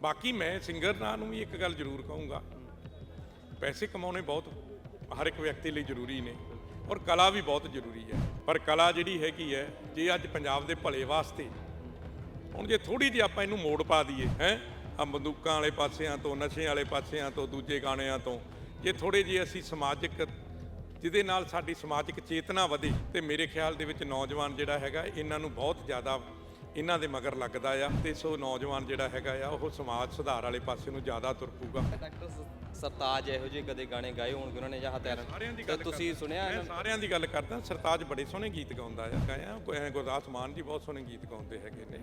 ਬਾਕੀ ਮੈਂ ਸਿੰਗਰਾਂ ਨੂੰ ਵੀ ਇੱਕ ਗੱਲ ਜ਼ਰੂਰ ਕਹੂੰਗਾ। ਪੈਸੇ ਕਮਾਉਣੇ ਬਹੁਤ ਹਰ ਇੱਕ ਵਿਅਕਤੀ ਲਈ ਜ਼ਰੂਰੀ ਨੇ ਔਰ ਕਲਾ ਵੀ ਬਹੁਤ ਜ਼ਰੂਰੀ ਹੈ। ਪਰ ਕਲਾ ਜਿਹੜੀ ਹੈਗੀ ਹੈ, ਜੇ ਅੱਜ ਪੰਜਾਬ ਦੇ ਭਲੇ ਵਾਸਤੇ ਹੁਣ ਜੇ ਥੋੜੀ ਜਿਹੀ ਆਪਾਂ ਇਹਨੂੰ ਮੋੜ ਪਾ ਦਈਏ, ਹੈ? ਆ ਬੰਦੂਕਾਂ ਵਾਲੇ ਪਾਸਿਆਂ ਤੋਂ ਨਸ਼ੇ ਵਾਲੇ ਪਾਸਿਆਂ ਤੋਂ, ਦੂਜੇ ਗਾਣਿਆਂ ਤੋਂ, ਜੇ ਥੋੜੇ ਜਿਹੇ ਅਸੀਂ ਸਮਾਜਿਕ ਜਿਹਦੇ ਨਾਲ ਸਾਡੀ ਸਮਾਜਿਕ ਚੇਤਨਾ ਵਧੇ ਤੇ ਮੇਰੇ ਖਿਆਲ ਦੇ ਵਿੱਚ ਨੌਜਵਾਨ ਜਿਹੜਾ ਹੈਗਾ, ਇਹਨਾਂ ਨੂੰ ਬਹੁਤ ਜ਼ਿਆਦਾ ਇਹਨਾਂ ਦੇ ਮਗਰ ਲੱਗਦਾ ਆ ਤੇ ਸੋ ਨੌਜਵਾਨ ਜਿਹੜਾ ਹੈਗਾ ਆ ਉਹ ਸਮਾਜ ਸੁਧਾਰ ਵਾਲੇ ਪਾਸੇ ਨੂੰ ਜ਼ਿਆਦਾ ਤੁਰ ਡਾਕਟਰ ਸ- ਸਰਤਾਜ ਇਹੋ ਜਿਹੇ ਕਦੇ ਗਾਣੇ ਗਾਏ ਹੋਣਗੇ ਉਹਨਾਂ ਨੇ ਜਾਂ ਦੀ ਤੇ ਤੁਸੀਂ। ਸੁਣਿਆ ਮੈਂ ਸਾਰਿਆਂ ਦੀ ਗੱਲ ਕਰਦਾ। ਸਰਤਾਜ ਬੜੇ ਸੋਹਣੇ ਗੀਤ ਗਾਉਂਦਾ ਆ। ਗਾਇਆ ਕੋਈ ਐਂ ਗੁਰਦਾਸ ਮਾਨ ਜੀ ਬਹੁਤ ਸੋਹਣੇ ਗੀਤ ਗਾਉਂਦੇ ਹੈਗੇ ਨੇ।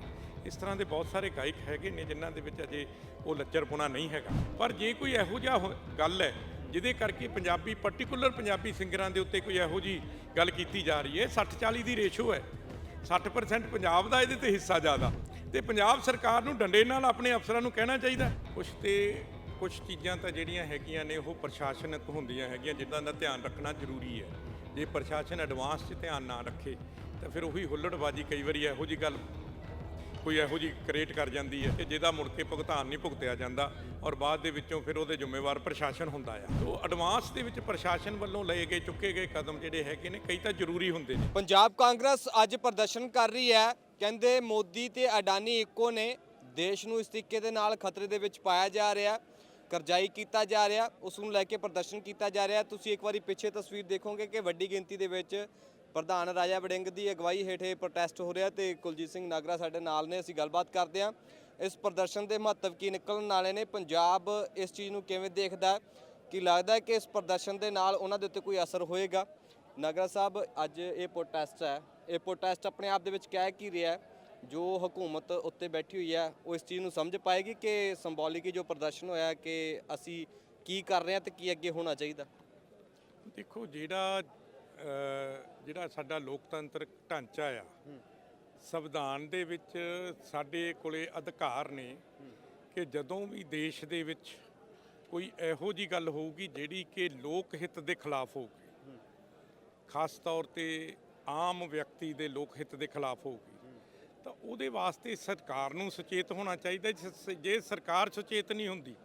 ਇਸ ਤਰ੍ਹਾਂ ਦੇ ਬਹੁਤ ਸਾਰੇ ਗਾਇਕ ਹੈਗੇ ਨੇ ਜਿਨ੍ਹਾਂ ਦੇ ਵਿੱਚ ਅਜੇ ਉਹ ਲੱਚਰਪੁਣਾ ਨਹੀਂ ਹੈਗਾ। ਪਰ ਜੇ ਕੋਈ ਇਹੋ ਜਿਹਾ ਗੱਲ ਹੈ ਜਿਹਦੇ ਕਰਕੇ ਪੰਜਾਬੀ ਪਾਰਟਿਕੂਲਰ ਪੰਜਾਬੀ ਸਿੰਗਰਾਂ ਦੇ ਉੱਤੇ ਕੋਈ ਇਹੋ ਜੀ ਗੱਲ ਕੀਤੀ ਜਾ ਰਹੀ ਹੈ 60 40 ਦੀ ਰੇਸ਼ੋ ਹੈ। 60% ਪੰਜਾਬ ਦਾ ਇਹਦੇ ਤੇ ਹਿੱਸਾ ਜ਼ਿਆਦਾ। ਤੇ ਪੰਜਾਬ ਸਰਕਾਰ ਨੂੰ ਡੰਡੇ ਨਾਲ ਆਪਣੇ ਅਫਸਰਾਂ ਨੂੰ ਕਹਿਣਾ ਚਾਹੀਦਾ ਕੁਝ ਤੇ ਕੁਝ ਚੀਜ਼ਾਂ ਤਾਂ ਜਿਹੜੀਆਂ ਹੈਗੀਆਂ ਨੇ, ਉਹ ਪ੍ਰਸ਼ਾਸਨਿਕ ਹੁੰਦੀਆਂ ਹੈਗੀਆਂ, ਜਿੱਦਾਂ ਦਾ ਧਿਆਨ ਰੱਖਣਾ ਜ਼ਰੂਰੀ ਹੈ। ਜੇ ਪ੍ਰਸ਼ਾਸਨ ਐਡਵਾਂਸ 'ਚ ਧਿਆਨ ਨਾ ਰੱਖੇ, ਤਾਂ ਫਿਰ ਉਹੀ ਹੁੱਲੜਬਾਜੀ ਕਈ ਵਾਰੀ ਇਹੋ ਜੀ ਗੱਲ ਕੋਈ ਇਹੋ ਜੀ ਕ੍ਰੀਏਟ ਕਰ ਜਾਂਦੀ ਹੈ ਕਿ ਜਿਹਦਾ ਮੁੜ ਕੇ ਭੁਗਤਾਨ ਨਹੀਂ ਭੁਗਤਿਆ ਜਾਂਦਾ ਔਰ ਬਾਅਦ ਦੇ ਵਿੱਚੋਂ ਫਿਰ ਉਹਦੇ ਜ਼ਿੰਮੇਵਾਰ ਪ੍ਰਸ਼ਾਸਨ ਹੁੰਦਾ ਆ। ਤੋਂ ਐਡਵਾਂਸ ਦੇ ਵਿੱਚ ਪ੍ਰਸ਼ਾਸਨ ਵੱਲੋਂ ਲਏ ਗਏ, ਚੁੱਕੇ ਗਏ ਕਦਮ ਜਿਹੜੇ ਹੈਗੇ ਨੇ, ਕਈ ਤਾਂ ਜ਼ਰੂਰੀ ਹੁੰਦੇ ਨੇ। ਪੰਜਾਬ ਕਾਂਗਰਸ ਅੱਜ ਪ੍ਰਦਰਸ਼ਨ ਕਰ ਰਹੀ ਹੈ। ਕਹਿੰਦੇ ਮੋਦੀ ਤੇ ਅਡਾਨੀ ਇੱਕੋ ਨੇ। ਦੇਸ਼ ਨੂੰ ਇਸ ਤਰੀਕੇ ਦੇ ਨਾਲ ਖਤਰੇ ਦੇ ਵਿੱਚ ਪਾਇਆ ਜਾ ਰਿਹਾ, ਕਰਜ਼ਾਈ ਕੀਤਾ ਜਾ ਰਿਹਾ, ਉਸ ਨੂੰ ਲੈ ਕੇ ਪ੍ਰਦਰਸ਼ਨ ਕੀਤਾ ਜਾ ਰਿਹਾ। ਤੁਸੀਂ ਇੱਕ ਵਾਰੀ ਪਿੱਛੇ ਤਸਵੀਰ ਦੇਖੋਗੇ ਕਿ ਵੱਡੀ ਗਿਣਤੀ ਦੇ ਵਿੱਚ ਪ੍ਰਧਾਨ ਰਾਜਾ ਵੜਿੰਗ ਦੀ ਅਗਵਾਈ ਹੇਠ ਇਹ ਪ੍ਰੋਟੈਸਟ ਹੋ ਰਿਹਾ ਤੇ ਕੁਲਜੀਤ ਸਿੰਘ ਨਾਗਰਾ ਸਾਡੇ ਨਾਲ ਨੇ, ਅਸੀਂ ਗੱਲਬਾਤ ਕਰਦੇ ਹਾਂ। ਇਸ ਪ੍ਰਦਰਸ਼ਨ ਦੇ ਮਹੱਤਵ ਕੀ ਨਿਕਲਣ ਵਾਲੇ ਨੇ? ਪੰਜਾਬ ਇਸ ਚੀਜ਼ ਨੂੰ ਕਿਵੇਂ ਦੇਖਦਾ ਕੀ ਲੱਗਦਾ ਕਿ ਇਸ ਪ੍ਰਦਰਸ਼ਨ ਦੇ ਨਾਲ ਉਹਨਾਂ ਦੇ ਉੱਤੇ ਕੋਈ ਅਸਰ ਹੋਏਗਾ? ਨਾਗਰਾ ਸਾਹਿਬ, ਅੱਜ ਇਹ ਪ੍ਰੋਟੈਸਟ ਹੈ। ਇਹ ਪ੍ਰੋਟੈਸਟ ਆਪਣੇ ਆਪ ਦੇ ਵਿੱਚ ਕਹਿ ਕੀ ਰਿਹਾ ਜੋ ਹਕੂਮਤ ਉੱਤੇ ਬੈਠੀ ਹੋਈ ਹੈ, ਉਹ ਇਸ ਚੀਜ਼ ਨੂੰ ਸਮਝ ਪਾਏਗੀ ਕਿ ਸਿੰਬੋਲਿਕ ਜੋ ਪ੍ਰਦਰਸ਼ਨ ਹੋਇਆ, ਕਿ ਅਸੀਂ ਕੀ ਕਰ ਰਹੇ ਹਾਂ ਤੇ ਕੀ ਅੱਗੇ ਹੋਣਾ ਚਾਹੀਦਾ? ਦੇਖੋ, ਜਿਹੜਾ ਜਿਹੜਾ ਸਾਡਾ ਲੋਕਤੰਤਰਕ ਢਾਂਚਾ ਆ, ਸੰਵਿਧਾਨ ਦੇ ਵਿੱਚ ਸਾਡੇ ਕੋਲੇ ਅਧਿਕਾਰ ਨੇ ਕਿ ਜਦੋਂ ਵੀ ਦੇਸ਼ ਦੇ ਵਿੱਚ ਕੋਈ ਇਹੋ ਜੀ ਗੱਲ ਹੋਊਗੀ ਜਿਹੜੀ ਕਿ ਲੋਕ ਹਿੱਤ ਦੇ ਖਿਲਾਫ ਹੋਊਗੀ, ਖਾਸ ਤੌਰ ਤੇ ਆਮ ਵਿਅਕਤੀ ਦੇ ਲੋਕ ਹਿੱਤ ਦੇ ਖਿਲਾਫ ਹੋਊਗੀ, ਤਾਂ ਉਹਦੇ ਵਾਸਤੇ ਸਰਕਾਰ ਨੂੰ ਸੁਚੇਤ ਹੋਣਾ ਚਾਹੀਦਾ। ਜੇ ਜੇ ਸਰਕਾਰ ਸੁਚੇਤ ਨਹੀਂ ਹੁੰਦੀ,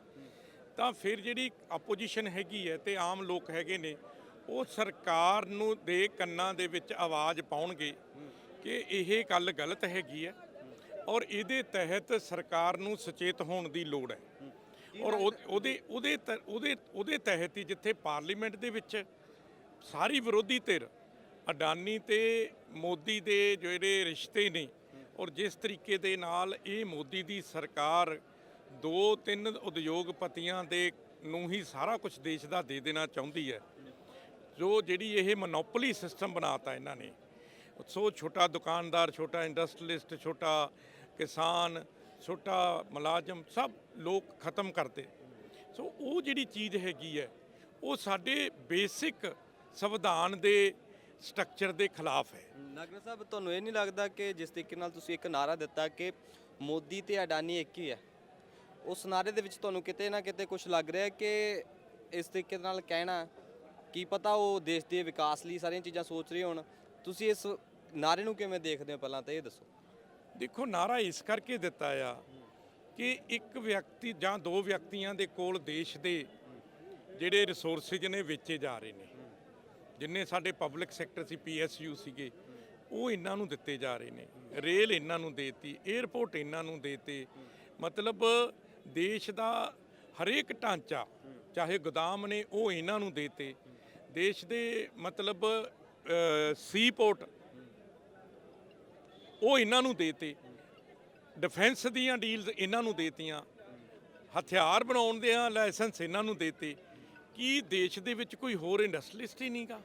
ਤਾਂ ਫਿਰ ਜਿਹੜੀ ਆਪੋਜੀਸ਼ਨ ਹੈਗੀ ਹੈ ਤੇ ਆਮ ਲੋਕ ਹੈਗੇ ਨੇ ਉਹ ਸਰਕਾਰ ਨੂੰ ਦੇ ਕੰਨਾਂ ਦੇ ਵਿੱਚ ਆਵਾਜ਼ ਪਾਉਣਗੇ ਕਿ ਇਹ ਗੱਲ ਗਲਤ ਹੈਗੀ ਹੈ ਔਰ ਇਹਦੇ ਤਹਿਤ ਸਰਕਾਰ ਨੂੰ ਸੁਚੇਤ ਹੋਣ ਦੀ ਲੋੜ ਹੈ। ਔਰ ਉਹ- ਉਹਦੇ ਉਹਦੇ ਤ- ਉਹਦੇ ਉਹਦੇ ਤਹਿਤ ਹੀ ਜਿੱਥੇ ਪਾਰਲੀਮੈਂਟ ਦੇ ਵਿੱਚ ਸਾਰੀ ਵਿਰੋਧੀ ਧਿਰ, ਅਡਾਨੀ ਤੇ ਮੋਦੀ ਦੇ ਜਿਹੜੇ ਰਿਸ਼ਤੇ ਨੇ ਔਰ ਜਿਸ ਤਰੀਕੇ ਦੇ ਨਾਲ ਇਹ ਮੋਦੀ ਦੀ ਸਰਕਾਰ ਦੋ ਤਿੰਨ ਉਦਯੋਗਪਤੀਆਂ ਦੇ ਨੂੰ ਹੀ ਸਾਰਾ ਕੁਝ ਦੇਸ਼ ਦਾ ਦੇ ਦੇਣਾ ਚਾਹੁੰਦੀ ਹੈ ਜੋ ਜਿਹੜੀ ਇਹ ਮੋਨੋਪੋਲੀ ਸਿਸਟਮ ਬਣਾਤਾ ਇਹਨਾਂ ਨੇ, ਸੋ ਛੋਟਾ ਦੁਕਾਨਦਾਰ, ਛੋਟਾ ਇੰਡਸਟਰੀਲਿਸਟ ਛੋਟਾ ਕਿਸਾਨ, ਛੋਟਾ ਮੁਲਾਜ਼ਮ, ਸਭ ਲੋਕ ਖਤਮ ਕਰਤੇ ਸੋ ਉਹ ਜਿਹੜੀ ਚੀਜ਼ ਹੈਗੀ ਹੈ, ਉਹ ਸਾਡੇ ਬੇਸਿਕ ਸੰਵਿਧਾਨ ਦੇ ਸਟਰਕਚਰ ਦੇ ਖਿਲਾਫ ਹੈ। ਨਗਰ ਸਾਹਿਬ, ਤੁਹਾਨੂੰ ਇਹ ਨਹੀਂ ਲੱਗਦਾ ਕਿ ਜਿਸ ਤਰੀਕੇ ਨਾਲ ਤੁਸੀਂ ਇੱਕ ਨਾਰਾ ਦਿੱਤਾ ਕਿ ਮੋਦੀ ਤੇ ਅਡਾਨੀ ਇੱਕ ਹੀ ਹੈ? ਉਸ ਨਾਰੇ ਦੇ ਵਿੱਚ ਤੁਹਾਨੂੰ ਕਿਤੇ ਨਾ ਕਿਤੇ ਕੁਝ ਲੱਗ ਰਿਹਾ ਕਿ ਇਸ ਤਰੀਕੇ ਨਾਲ ਕਹਿਣਾ ਕੀ ਪਤਾ ਉਹ ਦੇਸ਼ ਦੇ ਵਿਕਾਸ ਲਈ ਸਾਰੀਆਂ ਚੀਜ਼ਾਂ ਸੋਚ ਰਹੇ ਹੋਣ। ਤੁਸੀਂ ਇਸ ਨਾਰੇ ਨੂੰ ਕਿਵੇਂ ਦੇਖਦੇ ਹੋ ਪਹਿਲਾਂ ਤਾਂ ਇਹ ਦੱਸੋ। ਦੇਖੋ, ਨਾਰਾ ਇਸ ਕਰਕੇ ਦਿੱਤਾ ਆ ਕਿ ਇੱਕ ਵਿਅਕਤੀ ਜਾਂ ਦੋ ਵਿਅਕਤੀਆਂ ਦੇ ਕੋਲ ਦੇਸ਼ ਦੇ ਜਿਹੜੇ ਰਿਸੋਰਸਿਜ਼ ਨੇ ਵੇਚੇ ਜਾ ਰਹੇ ਨੇ। ਜਿੰਨੇ ਸਾਡੇ ਪਬਲਿਕ ਸੈਕਟਰ ਸੀ ਪੀਐਸਯੂ ਸੀਗੇ, ਉਹ ਇਹਨਾਂ ਨੂੰ ਦਿੱਤੇ ਜਾ ਰਹੇ ਨੇ। ਰੇਲ ਇਹਨਾਂ ਨੂੰ ਦੇਤੀ 에ਅਰਪੋਰਟ ਇਹਨਾਂ ਨੂੰ ਦੇਤੇ। ਮਤਲਬ ਦੇਸ਼ ਦਾ ਹਰੇਕ ਢਾਂਚਾ, ਚਾਹੇ ਗੋਦਾਮ ਨੇ ਉਹ ਇਹਨਾਂ ਨੂੰ ਦੇਤੇ। ਦੇਸ਼ ਦੇ ਮਤਲਬ ਸੀ ਪੋਰਟ ਉਹ ਇਹਨਾਂ ਨੂੰ ਦੇਤੇ। ਡਿਫੈਂਸ ਦੀਆਂ ਡੀਲਸ ਇਹਨਾਂ ਨੂੰ ਦੇਤੀਆਂ। ਹਥਿਆਰ ਬਣਾਉਣ ਦੇ ਲਾਇਸੈਂਸ ਇਹਨਾਂ ਨੂੰ ਦੇਤੇ। ਕੀ ਦੇਸ਼ ਦੇ ਵਿੱਚ ਕੋਈ ਹੋਰ ਇੰਡਸਟਰੀਲਿਸਟ ਹੀ ਨਹੀਂਗਾ?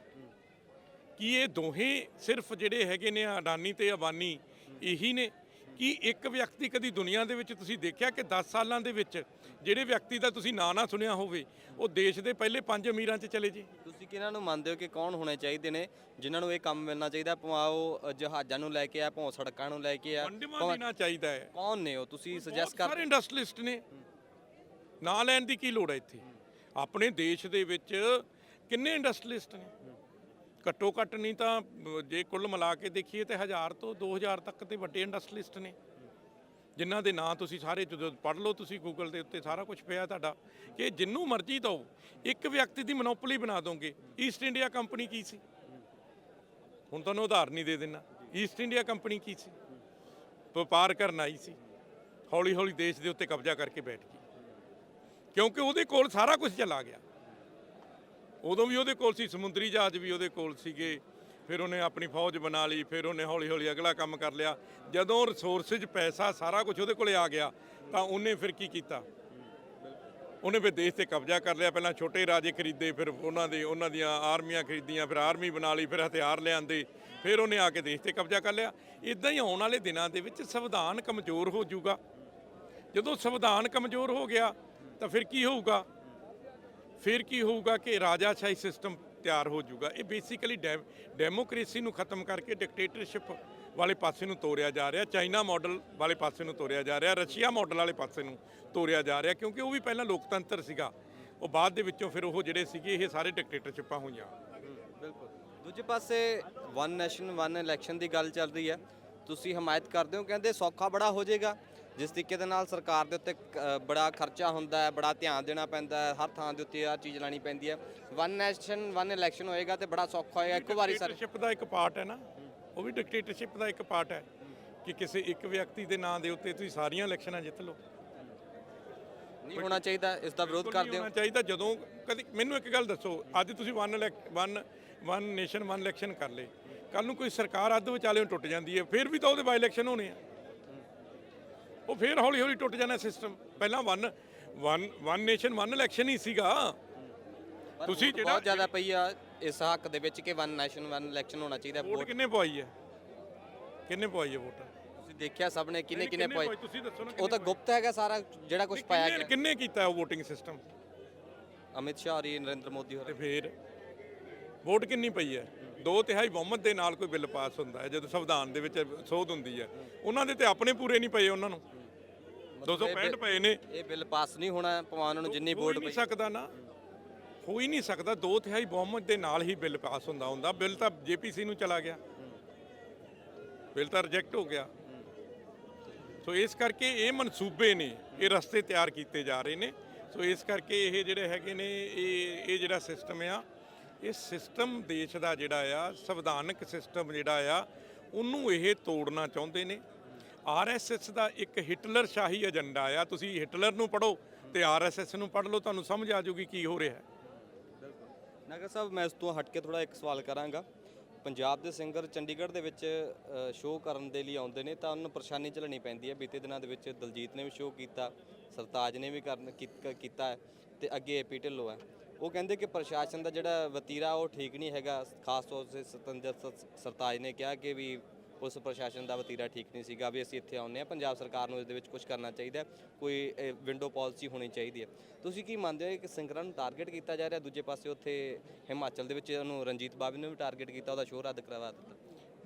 ਕੀ ਇਹ ਦੋਹੇ ਸਿਰਫ ਜਿਹੜੇ ਹੈਗੇ ਨੇ, ਅਡਾਨੀ ਤੇ ਅਬਾਨੀ, ਇਹੀ ਨੇ? ਕੀ ਇੱਕ ਵਿਅਕਤੀ ਕਦੀ ਦੁਨੀਆ ਦੇ ਵਿੱਚ ਤੁਸੀਂ ਦੇਖਿਆ ਕਿ 10 ਸਾਲਾਂ ਦੇ ਵਿੱਚ ਜਿਹੜੇ ਵਿਅਕਤੀ ਦਾ ਤੁਸੀਂ ਨਾਂ ਨਾ ਸੁਣਿਆ ਹੋਵੇ ਉਹ ਦੇਸ਼ ਦੇ ਪਹਿਲੇ ਪੰਜ ਅਮੀਰਾਂ 'ਚ ਚਲੇ ਜੇ? ਤੁਸੀਂ ਕਿਹਨਾਂ ਨੂੰ ਮੰਨਦੇ ਹੋ ਕਿ ਕੌਣ ਹੋਣੇ ਚਾਹੀਦੇ ਨੇ ਜਿਨ੍ਹਾਂ ਨੂੰ ਇਹ ਕੰਮ ਮਿਲਣਾ ਚਾਹੀਦਾ? ਭਾਵੇਂ ਉਹ ਜਹਾਜ਼ਾਂ ਨੂੰ ਲੈ ਕੇ ਆ ਭਾਵੇਂ ਸੜਕਾਂ ਨੂੰ ਲੈ ਕੇ ਆ ਵੰਡਵਾ ਦੇਣਾ ਚਾਹੀਦਾ ਹੈ। ਕੌਣ ਨੇ ਉਹ? ਤੁਸੀਂ ਸੁਜੈਸਟ ਕਰ ਸਾਰੇ ਇੰਡਸਟਰੀਲਿਸਟ ਨੇ। ਨਾਂ ਲੈਣ ਦੀ ਕੀ ਲੋੜ ਹੈ ਇੱਥੇ? ਆਪਣੇ ਦੇਸ਼ ਦੇ ਵਿੱਚ ਕਿੰਨੇ ਇੰਡਸਟਰੀਲਿਸਟ ਨੇ? ਘੱਟੋ ਘੱਟ ਨਹੀਂ ਤਾਂ ਜੇ ਕੁੱਲ ਮਿਲਾ ਕੇ ਦੇਖੀਏ ਤੇ 1000 ਤੋਂ 2000 ਤੱਕ ਦੇ ਵੱਡੇ ਇੰਡਸਟਰੀਲਿਸਟ ਨੇ। ਜਿਨ੍ਹਾਂ ਦੇ ਨਾਂ ਤੁਸੀਂ ਸਾਰੇ ਜਦੋਂ ਪੜ੍ਹ ਲਓ, ਤੁਸੀਂ ਗੂਗਲ ਦੇ ਉੱਤੇ ਸਾਰਾ ਕੁਝ ਪਿਆ ਤੁਹਾਡਾ। ਕਿ ਜਿੰਨੂੰ ਮਰਜ਼ੀ ਦਿਓ, ਇੱਕ ਵਿਅਕਤੀ ਦੀ ਮੋਨੋਪੋਲੀ ਬਣਾ ਦੋਗੇ ਈਸਟ ਇੰਡੀਆ ਕੰਪਨੀ ਕੀ ਸੀ? ਹੁਣ ਤੁਹਾਨੂੰ ਉਦਾਹਰਨ ਹੀ ਦੇ ਦਿੰਨਾ। ਈਸਟ ਇੰਡੀਆ ਕੰਪਨੀ ਕੀ ਸੀ? ਵਪਾਰ ਕਰਨ ਆਈ ਸੀ। ਹੌਲੀ ਹੌਲੀ ਦੇਸ਼ ਦੇ ਉੱਤੇ ਕਬਜ਼ਾ ਕਰਕੇ ਬੈਠ ਗਈ। ਕਿਉਂਕਿ ਉਹਦੇ ਕੋਲ ਸਾਰਾ ਕੁਝ ਚਲਾ ਗਿਆ। ਉਦੋਂ ਵੀ ਉਹਦੇ ਕੋਲ ਸੀ, ਸਮੁੰਦਰੀ ਜਹਾਜ਼ ਵੀ ਉਹਦੇ ਕੋਲ ਸੀਗੇ। ਫਿਰ ਉਹਨੇ ਆਪਣੀ ਫੌਜ ਬਣਾ ਲਈ, ਫਿਰ ਉਹਨੇ ਹੌਲੀ ਹੌਲੀ ਅਗਲਾ ਕੰਮ ਕਰ ਲਿਆ। ਜਦੋਂ ਰਿਸੋਰਸਜ਼ ਪੈਸਾ ਸਾਰਾ ਕੁਝ ਉਹਦੇ ਕੋਲੇ ਆ ਗਿਆ, ਤਾਂ ਉਹਨੇ ਫਿਰ ਕੀ ਕੀਤਾ? ਉਹਨੇ ਫਿਰ ਦੇਸ਼ ਤੇ ਕਬਜ਼ਾ ਕਰ ਲਿਆ। ਪਹਿਲਾਂ ਛੋਟੇ ਰਾਜੇ ਖਰੀਦੇ, ਫਿਰ ਉਹਨਾਂ ਦੇ, ਉਹਨਾਂ ਦੀਆਂ ਆਰਮੀਆਂ ਖਰੀਦੀਆਂ, ਫਿਰ ਆਰਮੀ ਬਣਾ ਲਈ, ਫਿਰ ਹਥਿਆਰ ਲਿਆਂਦੇ। ਫਿਰ ਉਹਨੇ ਆ ਕੇ ਦੇਸ਼ ਤੇ ਕਬਜ਼ਾ ਕਰ ਲਿਆ। ਇਦਾਂ ਹੀ ਆਉਣ ਵਾਲੇ ਦਿਨਾਂ ਦੇ ਵਿੱਚ ਸੰਵਿਧਾਨ ਕਮਜ਼ੋਰ ਹੋ ਜਾਊਗਾ। ਜਦੋਂ ਸੰਵਿਧਾਨ ਕਮਜ਼ੋਰ ਹੋ ਗਿਆ, ਤਾਂ ਫਿਰ ਕੀ ਹੋਊਗਾ? ਫਿਰ ਕੀ ਹੋਊਗਾ ਕਿ ਰਾਜਾਸ਼ਾਹੀ ਸਿਸਟਮ ਤਿਆਰ ਹੋ ਜਾਊਗਾ? ਇਹ ਬੇਸਿਕਲੀ ਡੈਮੋਕ੍ਰੇਸੀ ਨੂੰ ਖਤਮ ਕਰਕੇ ਡਿਕਟੇਟਰਸ਼ਿਪ ਵਾਲੇ ਪਾਸੇ ਨੂੰ ਤੋਰਿਆ ਜਾ ਰਿਹਾ, ਚਾਈਨਾ ਮਾਡਲ ਵਾਲੇ ਪਾਸੇ ਨੂੰ ਤੋਰਿਆ ਜਾ ਰਿਹਾ, ਰਸ਼ੀਆ ਮਾਡਲ ਵਾਲੇ ਪਾਸੇ ਨੂੰ ਤੋਰਿਆ ਜਾ ਰਿਹਾ, ਕਿਉਂਕਿ ਉਹ ਵੀ ਪਹਿਲਾਂ ਲੋਕਤੰਤਰ ਸੀਗਾ। ਉਹ ਬਾਅਦ ਦੇ ਵਿੱਚੋਂ ਫਿਰ ਉਹ ਜਿਹੜੇ ਸੀਗੇ, ਇਹ ਸਾਰੇ ਡਿਕਟੇਟਰਸ਼ਿਪਾਂ ਹੋਈਆਂ। ਬਿਲਕੁਲ। ਦੂਜੇ ਪਾਸੇ ਵਨ ਨੈਸ਼ਨ ਵਨ ਇਲੈਕਸ਼ਨ ਦੀ ਗੱਲ ਚੱਲ ਰਹੀ ਹੈ। ਤੁਸੀਂ ਹਮਾਇਤ ਕਰਦੇ ਹੋ, ਕਹਿੰਦੇ ਸੌਖਾ ਬੜਾ ਹੋ ਜਾਏਗਾ। ਜਿਸ ਤਰੀਕੇ ਦੇ ਨਾਲ ਸਰਕਾਰ ਦੇ ਉੱਤੇ ਅ, ਬੜਾ ਖਰਚਾ ਹੁੰਦਾ ਹੈ ਬੜਾ ਧਿਆਨ ਦੇਣਾ ਪੈਂਦਾ ਹੈ ਹਰ ਥਾਂ ਦੇ ਉੱਤੇ ਆ ਚੀਜ਼ ਲਾਣੀ ਪੈਂਦੀ ਹੈ। ਵਨ ਨੈਸ਼ਨ ਵਨ ਇਲੈਕਸ਼ਨ ਹੋਏਗਾ ਤੇ ਬੜਾ ਸੌਖਾ ਹੋਏਗਾ ਇੱਕ ਵਾਰੀ ਸਾਰੇ। ਡਿਕਟੇਟਰਸ਼ਿਪ ਦਾ ਇੱਕ ਪਾਰਟ ਹੈ ਨਾ ਉਹ ਵੀ ਡਿਕਟੇਟਰਸ਼ਿਪ ਦਾ ਇੱਕ ਪਾਰਟ ਹੈ ਕਿ ਕਿਸੇ ਇੱਕ ਵਿਅਕਤੀ ਦੇ ਨਾਂ ਦੇ ਉੱਤੇ ਤੁਸੀਂ ਸਾਰੀਆਂ ਇਲੈਕਸ਼ਨਾਂ ਜਿੱਤ ਲਓ। ਨਹੀਂ ਹੋਣਾ ਚਾਹੀਦਾ ਇਸ ਦਾ ਵਿਰੋਧ ਬਿਲਕੁਲ ਨਹੀਂ ਕਰਦੇ ਹੋ। ਹੋਣਾ ਚਾਹੀਦਾ ਜਦੋਂ ਕਦੀ ਮੈਨੂੰ ਇੱਕ ਗੱਲ ਦੱਸੋ ਅੱਜ ਤੁਸੀਂ one one one nation one election ਕਰ ਲੇ ਕੱਲ ਨੂੰ ਕੋਈ ਸਰਕਾਰ ਅੱਧ ਵਿਚਾਲੇ ਟੁੱਟ ਜਾਂਦੀ ਹੈ ਫਿਰ ਵੀ ਤਾਂ ਉਹਦੇ ਬਾਈ ਇਲੈਕਸ਼ਨ ਹੋਣੇ ਆ। ਉਹ ਫਿਰ ਹੌਲੀ ਹੌਲੀ ਟੁੱਟ ਜਾਣਾ ਸਿਸਟਮ ਪਹਿਲਾਂ one one one nation one election ਹੀ ਸੀਗਾ। ਤੁਸੀਂ ਜਿਹੜਾ- ਬਹੁਤ ਜ਼ਿਆਦਾ ਪਈ ਆ ਇਸ ਹੱਕ ਦੇ ਵਿੱਚ ਕਿ ਵਨ ਨੈਸ਼ਨ ਵਨ ਇਲੈਕਸ਼ਨ ਹੋਣਾ ਚਾਹੀਦਾ। ਵੋਟ ਕਿੰਨੇ ਪਵਾਈ ਹੈ ਕਿੰਨੇ ਪਵਾਈ ਹੈ ਵੋਟ? ਤੁਸੀਂ ਦੇਖਿਆ ਸਭ ਨੇ ਕਿੰਨੇ ਕਿੰਨੇ ਪਾਏ ਤੁਸੀਂ ਦੱਸੋ ਨਾ ਉਹ ਤਾਂ ਗੁਪਤ ਹੈਗਾ ਸਾਰਾ ਜਿਹੜਾ ਕੁਝ ਪਾਇਆ ਕਿੰਨੇ ਗਿਆ। ਕਿੰਨੇ ਕੀਤਾ ਉਹ VOTING ਸਿਸਟਮ ਅਮਿਤ ਸ਼ਾਹ ਔਰ ਨਰਿੰਦਰ ਮੋਦੀ ਤੇ ਹੋਰ ਫਿਰ? ਵੋਟ ਕਿੰਨੀ ਪਈ ਹੈ ਦੋ ਤਿਹਾਈ ਬਹੁਮਤ ਦੇ ਨਾਲ ਕੋਈ ਬਿੱਲ ਪਾਸ ਹੁੰਦਾ ਹੈ ਜਦੋਂ ਸੰਵਿਧਾਨ ਦੇ ਵਿੱਚ ਸੋਧ ਹੁੰਦੀ ਹੈ ਉਹਨਾਂ ਦੇ ਤੇ ਆਪਣੇ ਪੂਰੇ ਨਹੀਂ ਪਏ ਉਹਨਾਂ ਨੂੰ। 265 ਪਏ ਨੇ। ਇਹ ਬਿੱਲ ਪਾਸ ਨਹੀਂ ਹੋਣਾ ਉਹਨਾਂ ਨੂੰ ਜਿੰਨੀ ਵੋਟ ਨਹੀਂ ਪਈ। ਸਕਦਾ ਨਾ। ਹੋ ਹੀ ਨਹੀਂ ਸਕਦਾ ਦੋ ਤਿਹਾਈ ਬਹੁਮਤ ਦੇ ਨਾਲ ਹੀ ਬਿੱਲ ਪਾਸ ਹੁੰਦਾ ਹੁੰਦਾ। ਬਿੱਲ ਤਾਂ ਜੇਪੀਸੀ ਨੂੰ ਚਲਾ ਗਿਆ। ਬਿੱਲ ਤਾਂ ਰਿਜੈਕਟ ਹੋ ਗਿਆ। ਸੋ ਇਸ ਕਰਕੇ ਇਹ ਮਨਸੂਬੇ ਨੇ ਇਹ ਰਸਤੇ ਤਿਆਰ ਕੀਤੇ ਜਾ ਰਹੇ ਨੇ। ਸੋ ਇਸ ਕਰਕੇ ਇਹ ਜਿਹੜੇ ਹੈਗੇ ਨੇ ਇਹ ਇਹ ਜਿਹੜਾ ਸਿਸਟਮ ਆ ਇਹ ਸਿਸਟਮ ਦੇਸ਼ ਦਾ ਜਿਹੜਾ ਆ ਸੰਵਿਧਾਨਕ ਸਿਸਟਮ ਜਿਹੜਾ ਆ ਉਹਨੂੰ ਇਹ ਤੋੜਨਾ ਚਾਹੁੰਦੇ ਨੇ। ਆਰਐਸਐਸ ਦਾ ਇੱਕ ਹਿਟਲਰ ਸ਼ਾਹੀ ਏਜੰਡਾ ਆ, ਤੁਸੀਂ ਹਿਟਲਰ ਨੂੰ ਪੜੋ ਤੇ ਆਰਐਸਐਸ ਨੂੰ ਪੜ ਲਓ, ਤੁਹਾਨੂੰ ਸਮਝ ਆ ਜਾਊਗੀ ਕੀ ਹੋ ਰਿਹਾ ਹੈ। ਨਗਰ ਸਾਹਿਬ, ਮੈਂ ਇਸ ਤੋਂ ਹਟ ਕੇ ਥੋੜਾ ਇੱਕ ਸਵਾਲ ਕਰਾਂਗਾ। ਪੰਜਾਬ ਦੇ ਸਿੰਗਰ ਚੰਡੀਗੜ੍ਹ ਦੇ ਵਿੱਚ ਸ਼ੋਅ ਕਰਨ ਦੇ ਲਈ ਆਉਂਦੇ ਨੇ, ਤਾਂ ਉਹਨੂੰ ਪਰੇਸ਼ਾਨੀ ਝੱਲਣੀ ਪੈਂਦੀ ਹੈ। ਬੀਤੇ ਦਿਨਾਂ ਦੇ ਵਿੱਚ ਦਲਜੀਤ ਨੇ ਵੀ ਸ਼ੋਅ ਕੀਤਾ, ਸਰਤਾਜ ਨੇ ਵੀ ਕਰਨ, ਕੀਤ- ਕੀਤਾ ਹੈ ਤੇ ਅੱਗੇ ਏਪੀ ਢਿੱਲੋਂ ਹੈ। ਉਹ ਕਹਿੰਦੇ ਕਿ ਪ੍ਰਸ਼ਾਸਨ ਦਾ ਜਿਹੜਾ ਵਤੀਰਾ, ਉਹ ਠੀਕ ਨਹੀਂ ਹੈਗਾ। ਖਾਸ ਤੌਰ ਤੇ ਸਤੰਜਰ ਸਰਤਾਜ ਨੇ ਕਿਹਾ ਕਿ ਵੀ ਪੁਲਿਸ ਪ੍ਰਸ਼ਾਸਨ ਦਾ ਵਤੀਰਾ ਠੀਕ ਨਹੀਂ ਸੀਗਾ, ਵੀ ਅਸੀਂ ਇੱਥੇ ਆਉਂਦੇ ਆ ਪੰਜਾਬ ਸਰਕਾਰ ਨੂੰ ਇਸ ਦੇ ਵਿੱਚ ਕੁਝ ਕਰਨਾ ਚਾਹੀਦਾ ਕੋਈ ਵਿੰਡੋ ਪਾਲਿਸੀ ਹੋਣੀ ਚਾਹੀਦੀ ਹੈ। ਤੁਸੀਂ ਕੀ ਮੰਨਦੇ ਹੋ ਕਿ ਸਿੰਗਰਾਂ ਨੂੰ ਟਾਰਗੇਟ ਕੀਤਾ ਜਾ ਰਿਹਾ, ਦੂਜੇ ਪਾਸੇ ਉੱਥੇ ਹਿਮਾਚਲ ਦੇ ਵਿੱਚ ਉਹਨੂੰ ਰਣਜੀਤ ਬਾਬੀ ਨੂੰ ਵੀ ਟਾਰਗੇਟ ਕੀਤਾ, ਉਹਦਾ ਸ਼ੋਅ ਰੱਦ ਕਰਵਾ ਦਿੱਤਾ?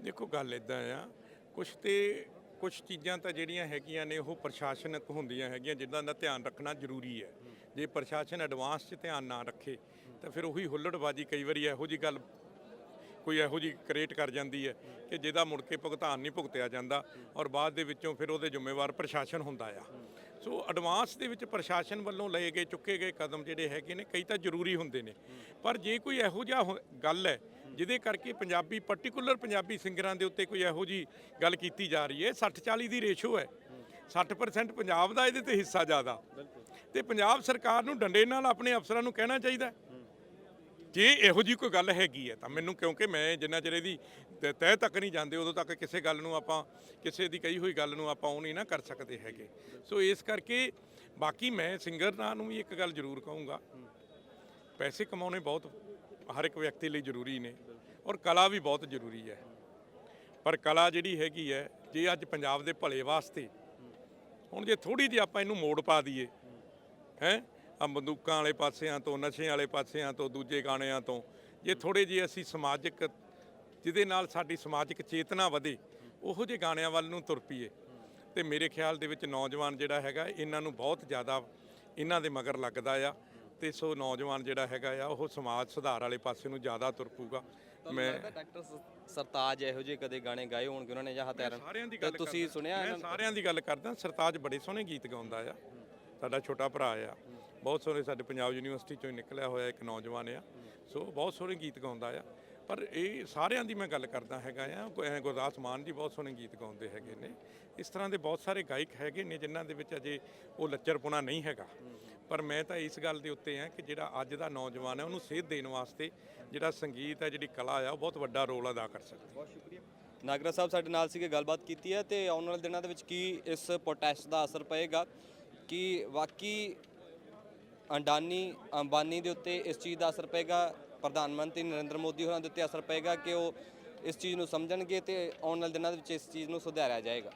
ਦੇਖੋ, ਗੱਲ ਇਦਾਂ ਆ ਕੁਝ ਤੇ ਕੁਝ ਚੀਜ਼ਾਂ ਤਾਂ ਜਿਹੜੀਆਂ ਹੈਗੀਆਂ ਨੇ, ਉਹ ਪ੍ਰਸ਼ਾਸਨਕ ਹੁੰਦੀਆਂ ਹੈਗੀਆਂ, ਜਿਨ੍ਹਾਂ ਦਾ ਧਿਆਨ ਰੱਖਣਾ ਜ਼ਰੂਰੀ ਹੈ। ਜੇ ਪ੍ਰਸ਼ਾਸਨ ਐਡਵਾਂਸ 'ਚ ਧਿਆਨ ਨਾ ਰੱਖੇ, ਤਾਂ ਫਿਰ ਉਹੀ ਹੁੱਲੜਬਾਜੀ ਕਈ ਵਾਰੀ ਇਹੋ ਜੀ ਗੱਲ ਕੋਈ ਇਹੋ ਜੀ ਕ੍ਰੀਏਟ ਕਰ ਜਾਂਦੀ ਹੈ ਕਿ ਜਿਹਦਾ ਮੁੜ ਕੇ ਭੁਗਤਾਨ ਨਹੀਂ ਭੁਗਤਿਆ ਜਾਂਦਾ ਔਰ ਬਾਅਦ ਦੇ ਵਿੱਚੋਂ ਫਿਰ ਉਹਦੇ ਜ਼ਿੰਮੇਵਾਰ ਪ੍ਰਸ਼ਾਸਨ ਹੁੰਦਾ ਆ। ਸੋ ਐਡਵਾਂਸ ਦੇ ਵਿੱਚ ਪ੍ਰਸ਼ਾਸਨ ਵੱਲੋਂ ਲਏ ਗਏ ਚੁੱਕੇ ਗਏ ਕਦਮ ਜਿਹੜੇ ਹੈਗੇ ਨੇ ਕਈ ਤਾਂ ਜ਼ਰੂਰੀ ਹੁੰਦੇ ਨੇ। ਪਰ ਜੇ ਕੋਈ ਇਹੋ ਜਿਹਾ ਗੱਲ ਹੈ ਜਿਹਦੇ ਕਰਕੇ ਪੰਜਾਬੀ ਪਾਰਟਿਕੂਲਰ ਪੰਜਾਬੀ ਸਿੰਗਰਾਂ ਦੇ ਉੱਤੇ ਕੋਈ ਇਹੋ ਜੀ ਗੱਲ ਕੀਤੀ ਜਾ ਰਹੀ ਹੈ 60 40 ਦੀ ਰੇਸ਼ੋ ਹੈ। 60% ਪੰਜਾਬ ਦਾ ਇਹਦੇ ਤੇ ਹਿੱਸਾ ਜ਼ਿਆਦਾ। ਤੇ ਪੰਜਾਬ ਸਰਕਾਰ ਨੂੰ ਡੰਡੇ ਨਾਲ ਆਪਣੇ ਅਫਸਰਾਂ ਨੂੰ ਕਹਿਣਾ ਚਾਹੀਦਾ ਜੇ ਇਹੋ ਜੀ ਕੋਈ ਗੱਲ ਹੈਗੀ ਹੈ, ਤਾਂ ਮੈਨੂੰ ਕਿਉਂਕਿ ਮੈਂ ਜਿੰਨਾ ਚਿਰ ਇਹਦੀ ਤ- ਤਹਿ ਤੱਕ ਨਹੀਂ ਜਾਂਦੇ, ਉਦੋਂ ਤੱਕ ਕਿਸੇ ਗੱਲ ਨੂੰ ਆਪਾਂ, ਕਿਸੇ ਦੀ ਕਹੀ ਹੋਈ ਗੱਲ ਨੂੰ ਆਪਾਂ ਉਹ ਨਹੀਂ ਨਾ ਕਰ ਸਕਦੇ ਹੈਗੇ। ਸੋ ਇਸ ਕਰਕੇ ਬਾਕੀ ਮੈਂ ਸਿੰਗਰਾਂ ਨੂੰ ਵੀ ਇੱਕ ਗੱਲ ਜ਼ਰੂਰ ਕਹੂੰਗਾ। ਪੈਸੇ ਕਮਾਉਣੇ ਬਹੁਤ ਹਰ ਇੱਕ ਵਿਅਕਤੀ ਲਈ ਜ਼ਰੂਰੀ ਨੇ ਔਰ ਕਲਾ ਵੀ ਬਹੁਤ ਜ਼ਰੂਰੀ ਹੈ। ਪਰ ਕਲਾ ਜਿਹੜੀ ਹੈਗੀ ਹੈ, ਜੇ ਅੱਜ ਪੰਜਾਬ ਦੇ ਭਲੇ ਵਾਸਤੇ, ਹੁਣ ਜੇ ਥੋੜੀ ਜਿਹੀ ਆਪਾਂ ਇਹਨੂੰ ਮੋੜ ਪਾ ਦਈਏ, ਹੈ? ਆ ਬੰਦੂਕਾਂ ਵਾਲੇ ਪਾਸਿਆਂ ਤੋਂ ਨਸ਼ੇ ਵਾਲੇ ਪਾਸਿਆਂ ਤੋਂ ਦੂਜੇ ਗਾਣਿਆਂ ਤੋਂ ਜੇ ਥੋੜੇ ਜਿਹੇ ਅਸੀਂ ਸਮਾਜਿਕ ਜਿਹਦੇ ਨਾਲ ਸਾਡੀ ਸਮਾਜਿਕ ਚੇਤਨਾ ਵਧੇ ਉਹੋ ਜਿਹੇ ਗਾਣਿਆਂ ਵੱਲ ਨੂੰ ਤੁਰ ਪਈਏ ਤੇ ਮੇਰੇ ਖਿਆਲ ਦੇ ਵਿੱਚ ਨੌਜਵਾਨ ਜਿਹੜਾ ਹੈਗਾ ਇਹਨਾਂ ਨੂੰ ਬਹੁਤ ਜ਼ਿਆਦਾ ਇਹਨਾਂ ਦੇ ਮਗਰ ਲੱਗਦਾ ਆ ਤੇ ਸੋ ਨੌਜਵਾਨ ਜਿਹੜਾ ਹੈਗਾ ਆ ਉਹ ਸਮਾਜ ਸੁਧਾਰ ਵਾਲੇ ਪਾਸੇ ਨੂੰ ਜ਼ਿਆਦਾ ਤੁਰ ਪਊਗਾ ਮੈਂ ਡਾਕਟਰ ਸਰਤਾਜ ਇਹੋ ਜਿਹੇ ਕਦੇ ਗਾਣੇ ਗਾਏ ਹੋਣਗੇ ਉਹਨਾਂ ਨੇ ਜਾਂ ਹਤਿਆਰਨ ਤੇ ਤੁਸੀਂ। ਸੁਣਿਆ ਮੈਂ? ਸਾਰਿਆਂ ਦੀ ਗੱਲ ਕਰਦਾ ਸਰਤਾਜ ਬੜੇ ਸੋਹਣੇ ਗੀਤ ਗਾਉਂਦਾ ਆ ਸਾਡਾ ਛੋਟਾ ਭਰਾ ਆ ਬਹੁਤ ਸੋਹਣੇ ਸਾਡੇ ਪੰਜਾਬ ਯੂਨੀਵਰਸਿਟੀ ਚੋਂ ਹੀ ਨਿਕਲਿਆ ਹੋਇਆ ਇੱਕ ਨੌਜਵਾਨ ਆ। ਸੋ ਬਹੁਤ ਸੋਹਣੇ ਗੀਤ ਗਾਉਂਦਾ ਆ। ਪਰ ਇਹ ਸਾਰਿਆਂ ਦੀ ਮੈਂ ਗੱਲ ਕਰਦਾ ਹੈਗਾ ਆ। ਗੁ- ਗੁਰਦਾਸ ਮਾਨ ਜੀ ਬਹੁਤ ਸੋਹਣੇ ਗੀਤ ਗਾਉਂਦੇ ਹੈਗੇ ਨੇ। ਇਸ ਤਰ੍ਹਾਂ ਦੇ ਬਹੁਤ ਸਾਰੇ ਗਾਇਕ ਹੈਗੇ ਨੇ ਜਿਨ੍ਹਾਂ ਦੇ ਵਿੱਚ ਅਜੇ ਉਹ ਲੱਚਰਪੁਣਾ ਨਹੀਂ ਹੈਗਾ। ਪਰ ਮੈਂ ਤਾਂ ਇਸ ਗੱਲ ਦੇ ਉੱਤੇ ਆ ਕਿ ਜਿਹੜਾ ਅੱਜ ਦਾ ਨੌਜਵਾਨ ਹੈ ਉਹਨੂੰ ਸੇਧ ਦੇਣ ਵਾਸਤੇ ਜਿਹੜਾ ਸੰਗੀਤ ਹੈ, ਜਿਹੜੀ ਕਲਾ ਆ, ਉਹ ਬਹੁਤ ਵੱਡਾ ਰੋਲ ਅਦਾ ਕਰ ਸਕਦਾ ਬਹੁਤ ਸ਼ੁਕਰੀਆ। ਨਾਗਰਾ ਸਾਹਿਬ ਸਾਡੇ ਨਾਲ ਸੀਗੇ, ਗੱਲਬਾਤ ਕੀਤੀ ਹੈ ਤੇ ਆਉਣ ਵਾਲੇ ਦਿਨਾਂ ਦੇ ਵਿੱਚ ਕੀ ਇਸ ਪ੍ਰੋਟੈਸਟ ਦਾ ਅਸਰ ਪਏਗਾ? ਕਿ ਵਾਕਈ ਅੰਡਾਨੀ ਅੰਬਾਨੀ ਦੇ ਉੱਤੇ ਇਸ ਚੀਜ਼ ਦਾ ਅਸਰ ਪਏਗਾ, ਪ੍ਰਧਾਨ ਮੰਤਰੀ ਨਰਿੰਦਰ ਮੋਦੀ ਹੋਰਾਂ ਦੇ ਉੱਤੇ ਅਸਰ ਪਏਗਾ ਕਿ ਉਹ ਇਸ ਚੀਜ਼ ਨੂੰ ਸਮਝਣਗੇ ਤੇ ਆਉਣ ਵਾਲੇ ਦਿਨਾਂ ਦੇ ਵਿੱਚ ਇਸ ਚੀਜ਼ ਨੂੰ ਸੁਧਾਰਿਆ ਜਾਏਗਾ।